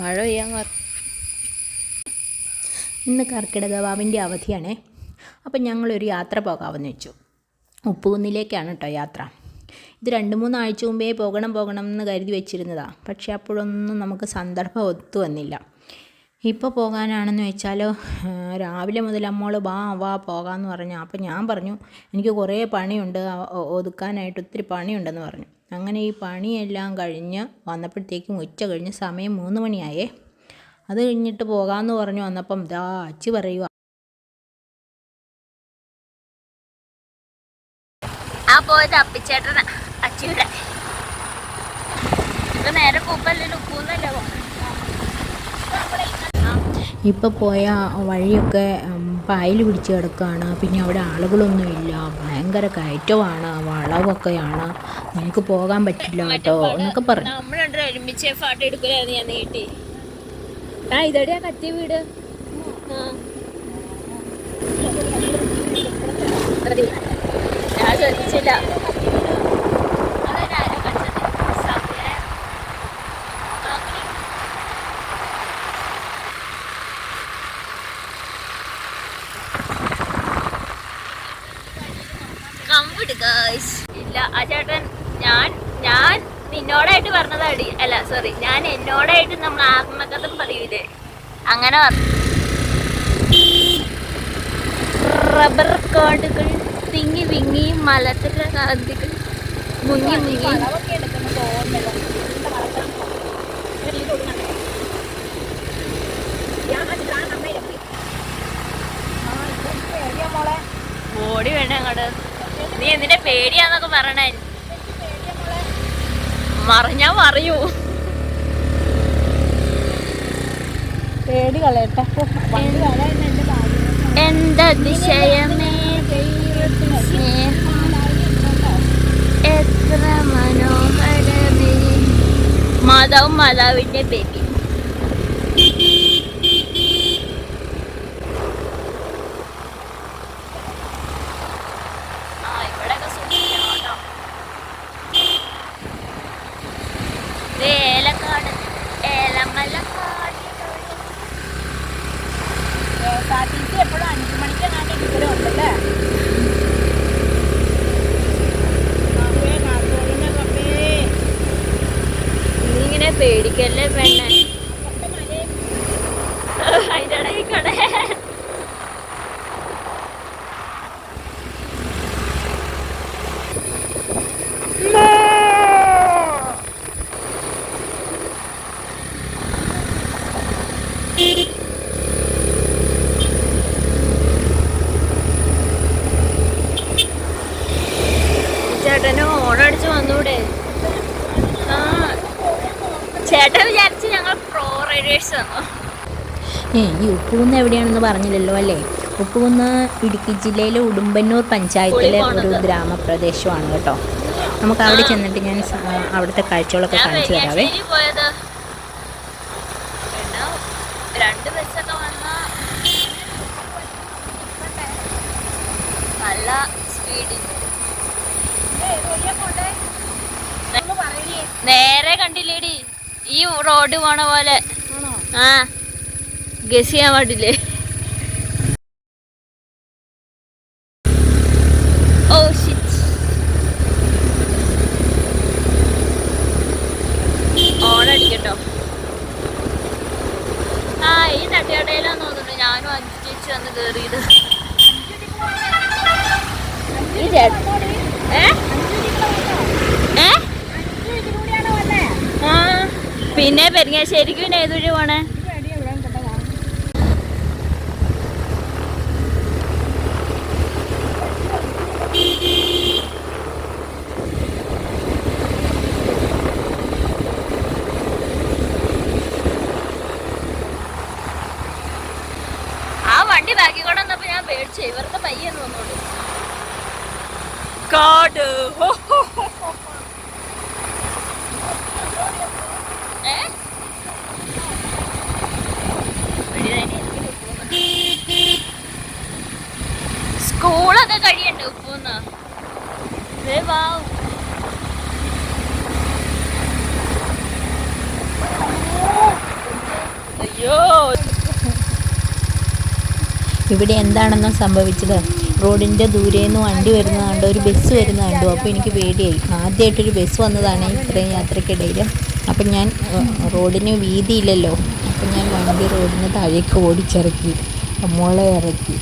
മഴ പെയ്യാൻ ഇന്ന് കർക്കിടക വാവിന്റെ അവധിയാണേ. അപ്പം ഞങ്ങളൊരു യാത്ര പോകാമെന്ന് വെച്ചു. ഉപ്പുകുന്നിലേക്കാണ് കേട്ടോ യാത്ര. ഇത് രണ്ട് മൂന്നാഴ്ച മുമ്പേ പോകണം പോകണം എന്ന് കരുതി വെച്ചിരുന്നതാണ് പക്ഷേ അപ്പോഴൊന്നും നമുക്ക് സന്ദർഭം ഒത്തു വന്നില്ല. ഇപ്പോൾ പോകാനാണെന്ന് വെച്ചാലോ രാവിലെ മുതൽ അമ്മോൾ വാ വാ പോകാമെന്ന് പറഞ്ഞു. അപ്പോൾ ഞാൻ പറഞ്ഞു എനിക്ക് കുറേ പണിയുണ്ട് ഒതുക്കാനായിട്ട് ഒത്തിരി പണിയുണ്ടെന്ന് പറഞ്ഞു. അങ്ങനെ ഈ പണിയെല്ലാം കഴിഞ്ഞ് വന്നപ്പോഴത്തേക്കും ഉച്ച കഴിഞ്ഞ് സമയം മൂന്ന് മണിയായേ. അത് കഴിഞ്ഞിട്ട് പോകാമെന്ന് പറഞ്ഞു വന്നപ്പം ദാ അച്ചി പറയുക ആ പോയത് അപ്പിച്ചേട്ടന അച്ചിയുടെ. ഇപ്പൊ നേരെ ഉപ്പൂന്നല്ലേ പോണെ ഇപ്പോൾ പോയ വഴിയൊക്കെ പായൽ പിടിച്ച് കിടക്കുകയാണ് പിന്നെ അവിടെ ആളുകളൊന്നുമില്ല ഭയങ്കര കയറ്റമാണ്. വളവൊക്കെയാണ്. നിങ്ങൾക്ക് പോകാൻ പറ്റില്ല കേട്ടോ. എന്നൊക്കെ പറഞ്ഞു ഒരുമിച്ച് ഫോട്ടോ എടുക്കലായിരുന്നു ഞാൻ നീട്ടി. ആ ഇതടിയാ കത്തിയ വീട്. ഞാൻ ശ്രദ്ധിച്ചില്ല ഗൈസ് ഇല്ല ആ ചേട്ടൻ ഞാൻ ഞാൻ നിന്നോടായിട്ട് പറഞ്ഞതാടി. അല്ല സോറി ഞാൻ എന്നോടായിട്ട് നമ്മൾ ആത്മകഥ പറയൂലേ? അങ്ങനെ റബ്ബർ കാടുകൾ തിങ്ങി വിങ്ങി മലത്തിലെ കാന്തികൾ മുങ്ങി മുങ്ങി. ഓടി വേണ്ട അങ്ങോട്ട്. നീ എന്തിന്റെ പേടിയാന്നൊക്കെ പറയണേ? മറിഞ്ഞാ മറിയൂ. പേടി കളയട്ടെ. എന്താ അതിശയമേ? എത്ര മനോഹരമേ. മാതാവും മാതാവിന്റെ ബേബി ആ ഇവിടെയൊക്കെ സൂക്ഷിക്കണം കേട്ടോ ഇത് ഏലക്കാട് ഏലമലക്കാട് എപ്പോഴും അഞ്ചു മണിക്ക് ഉണ്ടല്ലേ? നീ ഇങ്ങനെ പേടിക്കല്ലേ പെണ്ണെ? അതിന്റെ ഇടയിൽ കൂടെ. വിചാരിച്ച് ഞങ്ങൾ പ്രോ റൈഡേഴ്സ് ആണോ ഏ ഈ ഉപ്പുകുന്ന് എവിടെയാണെന്ന് പറഞ്ഞില്ലല്ലോ അല്ലേ? ഉപ്പുകുന്ന് ഇടുക്കി ജില്ലയിലെ ഉടുമ്പന്നൂർ പഞ്ചായത്തിലെ ഒരു ഗ്രാമപ്രദേശമാണ് കേട്ടോ. നമുക്ക് അവിടെ ചെന്നിട്ട് ഞാൻ അവിടുത്തെ കാഴ്ചകളൊക്കെ കാണിച്ചു തരാവേ. രണ്ട് ബസ്സൊക്കെ വന്ന നല്ല സ്പീഡിൽ നേരെ കണ്ടില്ലേടി. ഈ റോഡ് പോണ പോലെ. ആ. ഗസ് ചെയ്യാൻ പാടില്ലേ? ഓ ഷിറ്റ് ഓണടിക്കട്ടോ ആ തോന്നുന്നു ഞാനും അഞ്ചു ചേച്ചി വന്ന് കേറിയത് ഏ ഏ ആ പിന്നെ പെരിങ്ങാശ്ശേരിക്കും ഏതൊരു പോണേ? ഇവർക്ക് പയ്യെന്ന് തോന്നുള്ളൂ കാട്. ഇവിടെ എന്താണെന്നോ സംഭവിച്ചത്. റോഡിന്റെ നിന്ന് വണ്ടി വരുന്നത് കണ്ടു ഒരു ബസ് വരുന്നത് കണ്ടു അപ്പോൾ എനിക്ക് പേടിയായി. ആദ്യമായിട്ടൊരു ബസ് വന്നതാണ് ഇത്രയും യാത്രക്കിടയിൽ അപ്പം ഞാൻ റോഡിന് വീതിയില്ലല്ലോ. അപ്പം ഞാൻ വണ്ടി റോഡിന് താഴേക്ക് ഓടിച്ചിറക്കി. മോളെ ഇറക്കി.